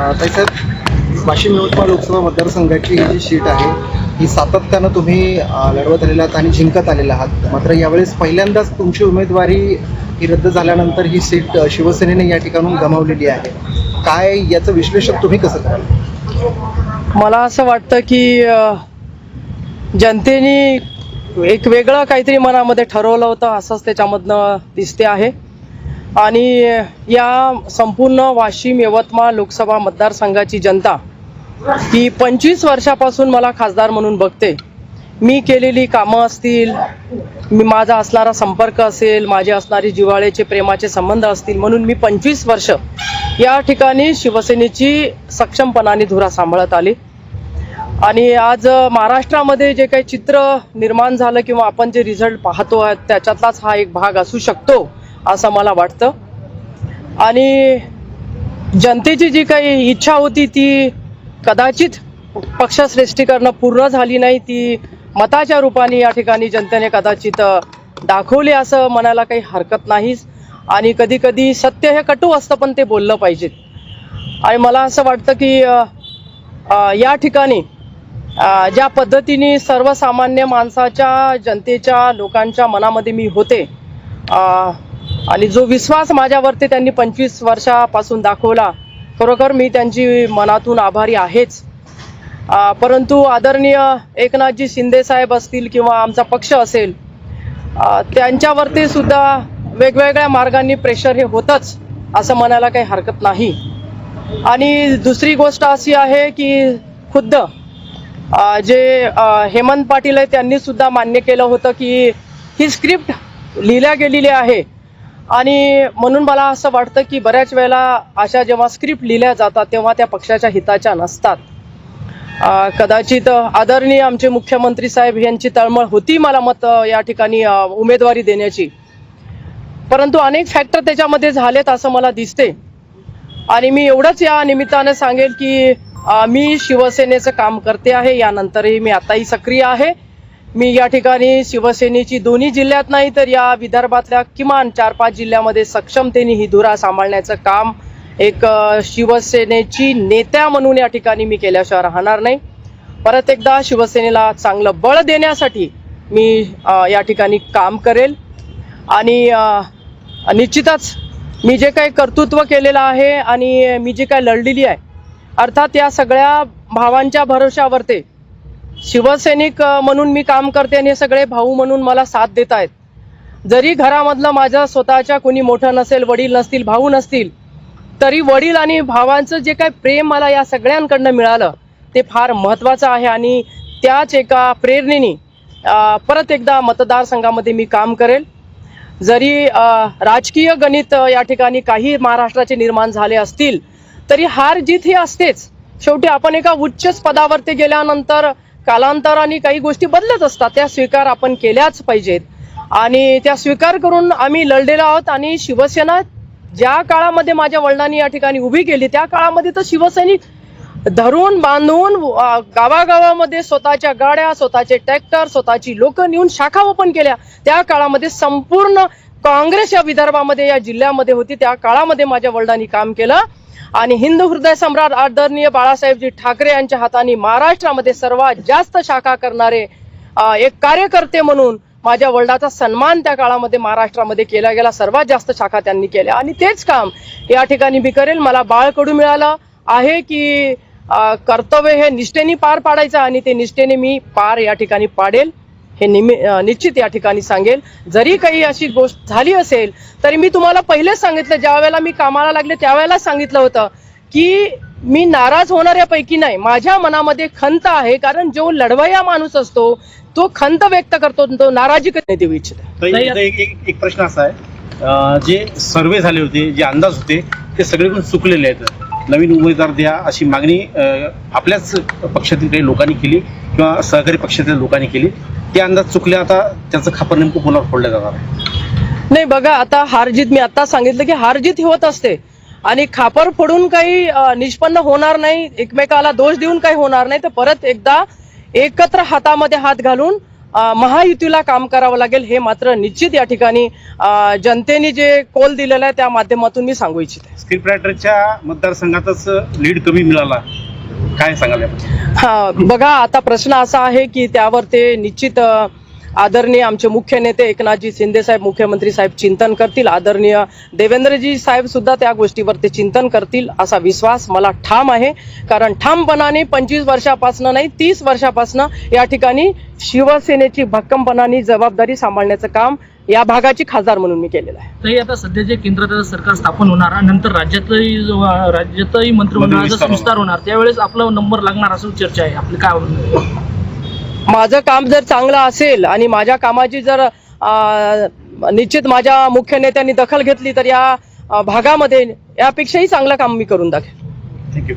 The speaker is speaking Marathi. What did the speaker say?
साहेब वाशिम यवतमाळ लोकसभा मतदारसंघाची ही जी सीट आहे ही सातत्यानं तुम्ही लढवत आलेला आहात आणि जिंकत आलेला आहात. मात्र यावेळेस पहिल्यांदाच तुमची उमेदवारी ही रद्द झाल्यानंतर ही सीट शिवसेनेने या ठिकाणून गमावलेली आहे. काय याचं विश्लेषण तुम्ही कसं कराल? मला असं वाटतं की जनतेने एक वेगळं काहीतरी मनामध्ये ठरवलं होतं असंच त्याच्यामधनं दिसते आहे. आणि या संपूर्ण वाशिम यवतमाळ लोकसभा मतदारसंघाची जनता ही पंचवीस वर्षापासून मला खासदार म्हणून बघते. मी केलेली कामं असतील मी माझा असणारा संपर्क असेल माझे असणारे जिव्हाळ्याचे प्रेमाचे संबंध असतील म्हणून मी पंचवीस वर्ष या ठिकाणी शिवसेनेची सक्षमपणाने धुरा सांभाळत आली. आणि आज महाराष्ट्रामध्ये जे काही चित्र निर्माण झालं किंवा आपण जे रिझल्ट पाहतो आहे त्याच्यातलाच हा एक भाग असू शकतो असं मला वाटतं. आणि जनतेची जी काही इच्छा होती ती कदाचित पक्षश्रेष्ठीकरणं पूर्ण झाली नाही ती मताच्या रूपाने या ठिकाणी जनतेने कदाचित दाखवली असं म्हणायला काही हरकत नाहीच. आणि कधी कधी सत्य हे कटू असतं पण ते बोललं पाहिजेत. आणि मला असं वाटतं की या ठिकाणी ज्या पद्धतीने सर्वसामान्य माणसाच्या जनतेच्या लोकांच्या मनामध्ये मी होते आणि जो विश्वास माझ्यावरती त्यांनी पंचवीस वर्षापासून दाखवला खरोखर मी त्यांची मनातून आभारी आहेच. परंतु आदरणीय एकनाथजी शिंदे साहेब असतील किंवा आमचा पक्ष असेल त्यांच्यावरती सुद्धा वेगवेगळ्या मार्गांनी प्रेशर हे होतच असं म्हणायला काही हरकत नाही. आणि दुसरी गोष्ट अशी आहे की खुद्द जे हेमंत पाटील आहे त्यांनी सुद्धा मान्य केलं होतं की ही स्क्रिप्ट लिहिल्या गेलेली आहे. आणि म्हणून मला असं वाटतं की बऱ्याच वेळेला अशा जेव्हा स्क्रिप्ट लिहिल्या जातात तेव्हा त्या पक्षाच्या हिताच्या नसतात. कदाचित आदरणीय आमचे मुख्यमंत्री साहेब यांची तळमळ होती मला मत या ठिकाणी उमेदवारी देण्याची. परंतु अनेक फॅक्टर त्याच्यामध्ये झालेत असं मला दिसते आणि मी एवढंच या निमित्ताने सांगेल की मी शिवसेनेचं काम करते आहे यानंतरही मी आताही सक्रिय आहे. मी या ठिकाणी शिवसेनेची दोन्ही जिल्ह्यात नाही तर या विदर्भातल्या किमान चार पाच जिल्ह्यामध्ये सक्षमतेने ही धुरा सांभाळण्याचं काम एक शिवसेनेची नेत्या म्हणून या ठिकाणी मी केल्याशिवाय राहणार नाही. परत एकदा शिवसेनेला चांगलं बळ देण्यासाठी मी या ठिकाणी काम करेल. आणि निश्चितच मी जे काही कर्तृत्व केलेलं आहे आणि मी जी काही लढलेली आहे अर्थात या सगळ्या भावांच्या भरोशावरती शिवसैनिक म्हणून मी काम करते आणि हे सगळे भाऊ म्हणून मला साथ देत आहेत. जरी घरामधलं माझं स्वतःच्या कोणी मोठं नसेल वडील नसतील भाऊ नसतील तरी वडील आणि भावांचं जे काही प्रेम मला या सगळ्यांकडनं मिळालं ते फार महत्त्वाचं आहे आणि त्याच एका प्रेरणेने परत एकदा मतदारसंघामध्ये मी काम करेल. जरी राजकीय गणित या ठिकाणी काही महाराष्ट्राचे निर्माण झाले असतील तरी हार जीत ही असतेच. शेवटी आपण एका उच्च पदावरती गेल्यानंतर कालांतराने काही गोष्टी बदलत असतात त्या स्वीकार आपण केल्याच पाहिजेत. आणि त्या स्वीकार करून आम्ही लढलेलो आहोत आणि शिवसेना ज्या काळामध्ये माझ्या वडिलांनी या ठिकाणी उभी केली त्या काळामध्ये तर शिवसैनिक धरून बांधून गावागावामध्ये स्वतःच्या गाड्या स्वतःचे ट्रॅक्टर स्वतःची लोक नेऊन शाखा ओपन केल्या. त्या काळामध्ये संपूर्ण काँग्रेस या विदर्भामध्ये या जिल्ह्यामध्ये होती. त्या काळामध्ये माझ्या वडिलांनी काम केलं. आणि हिंदू हृदय सम्राट आदरणीय बाळासाहेबजी ठाकरे यांच्या हाताने महाराष्ट्रामध्ये सर्वात जास्त शाखा करणारे एक कार्यकर्ते म्हणून माझ्या वडिलाचा सन्मान त्या काळामध्ये महाराष्ट्रामध्ये केला गेला. सर्वात जास्त शाखा त्यांनी केल्या. आणि तेच काम या ठिकाणी मी करेल. मला बाळकडू मिळालं आहे की कर्तव्य हे निष्ठेने पार पाडायचं आणि ते निष्ठेने मी पार या ठिकाणी पाडेल. हे निमि निश्चित या ठिकाणी सांगेल. जरी काही अशी गोष्ट झाली असेल तरी मी तुम्हाला पहिलेच सांगितलं ज्या वेळेला मी कामाला लागले त्यावेळेला सांगितलं होतं की मी नाराज होणाऱ्यापैकी नाही. माझ्या मनामध्ये खंत आहे कारण जो लढवया माणूस असतो तो खंत व्यक्त करतो तो नाराजी कधी देऊ इच्छित एक एक- एक प्रश्न असा आहे. जे सर्वे झाले होते जे अंदाज होते ते सगळेकडून चुकलेले आहेत. नवीन उमेदवार द्या अशी मागणी आपल्याच पक्षातील काही लोकांनी केली किंवा सहकारी पक्षातील लोकांनी केली. ते अंदाज चुकले आता त्याचं खापर नेमकं पुन्हा फोडलं जाणार आहे? नाही बघा आता हारजीत मी आता सांगितलं की हारजीत ही होत असते. आणि खापर फोडून काही निष्पन्न होणार नाही एकमेकाला दोष देऊन काही होणार नाही तर परत एकदा एकत्र हातामध्ये हात घालून महायुतीला काम करावं लागेल हे मात्र निश्चित या ठिकाणी जनतेने जे कोल दिलेला आहे त्या माध्यमातून मी सांगू इच्छिते. स्क्रिप्ट रायटरच्या मतदारसंघातच लीड कमी मिळाला. काय सांगाल हा बघा आता प्रश्न असा आहे की त्यावर ते निश्चित आदरणीय आमचे मुख्य नेते एकनाथजी शिंदे साहेब मुख्यमंत्री साहेब चिंतन करतील. आदरणीय देवेंद्रजी साहेब सुद्धा त्या गोष्टीवर ते चिंतन करतील असा विश्वास मला ठाम आहे. कारण ठामपणाने पंचवीस वर्षापासनं नाही तीस वर्षापासनं या ठिकाणी शिवसेनेची भक्कमपणाने जबाबदारी सांभाळण्याचं काम या भागाची खासदार म्हणून मी केलेलं आहे. तरी आता सध्या जे केंद्रात सरकार स्थापन होणार आणि नंतर राज्यातही राज्यातही मंत्रिमंडळाचा विस्तार होणार त्यावेळेस आपला नंबर लागणार असं चर्चा आहे. आपली काय? माझं काम जर चांगलं असेल आणि माझ्या कामाची जर निश्चित माझ्या मुख्य नेत्यांनी दखल घेतली तर या भागामध्ये यापेक्षाही चांगलं काम मी करून दाखेल थँक्यू.